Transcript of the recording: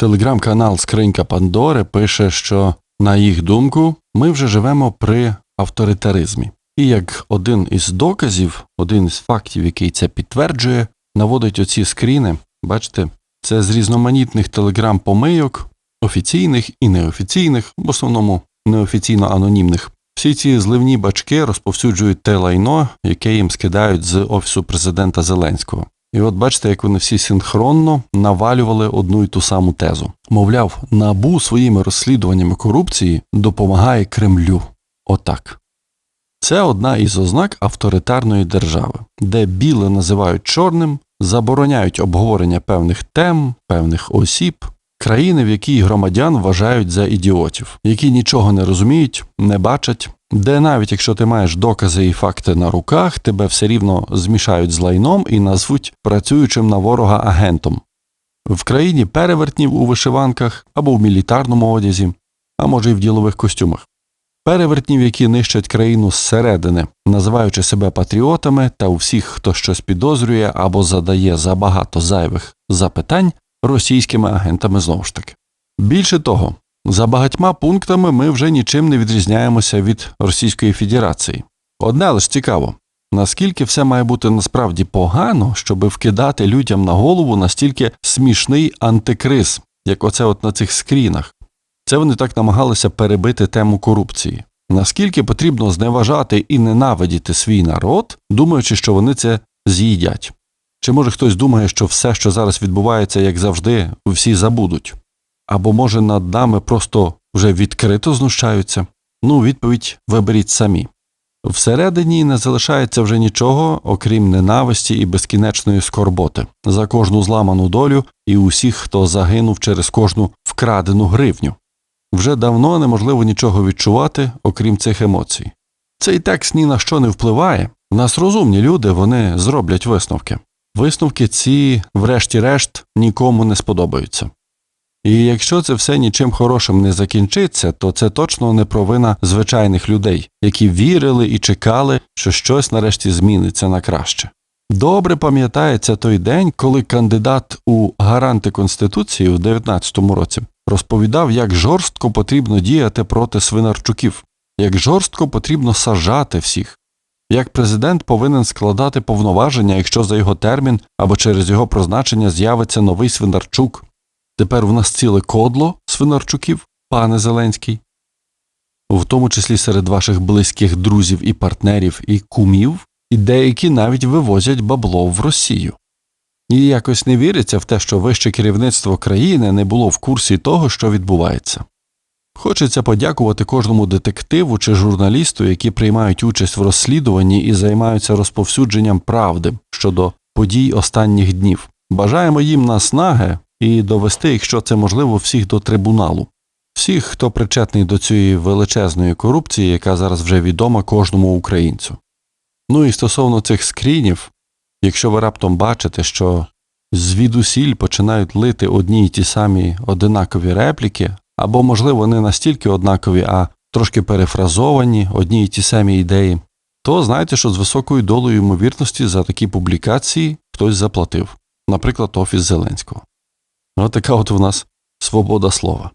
Телеграм-канал Скринька Пандори пише, що, на їх думку, ми вже живемо при авторитаризмі. І як один із доказів, один із фактів, який це підтверджує, наводить оці скріни. Бачите, це з різноманітних телеграм-помийок, офіційних і неофіційних, в основному неофіційно анонімних. Всі ці зливні бачки розповсюджують те лайно, яке їм скидають з офісу президента Зеленського. І от бачите, як вони всі синхронно навалювали одну й ту саму тезу. Мовляв, набу своїми розслідуваннями корупції допомагає Кремлю. Отак. Це одна із ознак авторитарної держави, де біле називають чорним, забороняють обговорення певних тем, певних осіб, країни, в якій громадян вважають за ідіотів, які нічого не розуміють, не бачать, де навіть якщо ти маєш докази і факти на руках, тебе все рівно змішають з лайном і назвуть працюючим на ворога агентом. В країні перевертнів у вишиванках або в мілітарному одязі, а може й в ділових костюмах. Перевертнів, які нищать країну зсередини, називаючи себе патріотами та у всіх, хто щось підозрює або задає забагато зайвих запитань російськими агентами знову ж таки. Більше того, за багатьма пунктами ми вже нічим не відрізняємося від Російської Федерації. Одне лише цікаво, наскільки все має бути насправді погано, щоби вкидати людям на голову настільки смішний антикриз, як оце от на цих скрінах. Це вони так намагалися перебити тему корупції. Наскільки потрібно зневажати і ненавидіти свій народ, думаючи, що вони це з'їдять? Чи може хтось думає, що все, що зараз відбувається, як завжди, всі забудуть? Або може над нами просто вже відкрито знущаються? Ну, відповідь виберіть самі. Всередині не залишається вже нічого, окрім ненависті і безкінечної скорботи за кожну зламану долю і усіх, хто загинув через кожну вкрадену гривню. Вже давно неможливо нічого відчувати, окрім цих емоцій. Цей текст ні на що не впливає. В нас розумні люди, вони зроблять висновки. Висновки ці, врешті-решт, нікому не сподобаються. І якщо це все нічим хорошим не закінчиться, то це точно не провина звичайних людей, які вірили і чекали, що щось нарешті зміниться на краще. Добре пам'ятається той день, коли кандидат у гаранти Конституції у 19-му році розповідав, як жорстко потрібно діяти проти свинарчуків, як жорстко потрібно сажати всіх, як президент повинен складати повноваження, якщо за його термін або через його призначення з'явиться новий свинарчук. Тепер в нас ціле кодло свинарчуків, пане Зеленський, в тому числі серед ваших близьких друзів і партнерів і кумів, і деякі навіть вивозять бабло в Росію. І якось не віриться в те, що вище керівництво країни не було в курсі того, що відбувається. Хочеться подякувати кожному детективу чи журналісту, які приймають участь в розслідуванні і займаються розповсюдженням правди щодо подій останніх днів. Бажаємо їм наснаги і довести, якщо це можливо, всіх до трибуналу, всіх, хто причетний до цієї величезної корупції, яка зараз вже відома кожному українцю. Ну і стосовно цих скрінів, якщо ви раптом бачите, що звідусіль починають лити одні й ті самі одинакові репліки, або, можливо, не настільки однакові, а трошки перефразовані одні й ті самі ідеї, то знайте, що з високою долею ймовірності за такі публікації хтось заплатив, наприклад, Офіс Зеленського. Ось така от у нас свобода слова.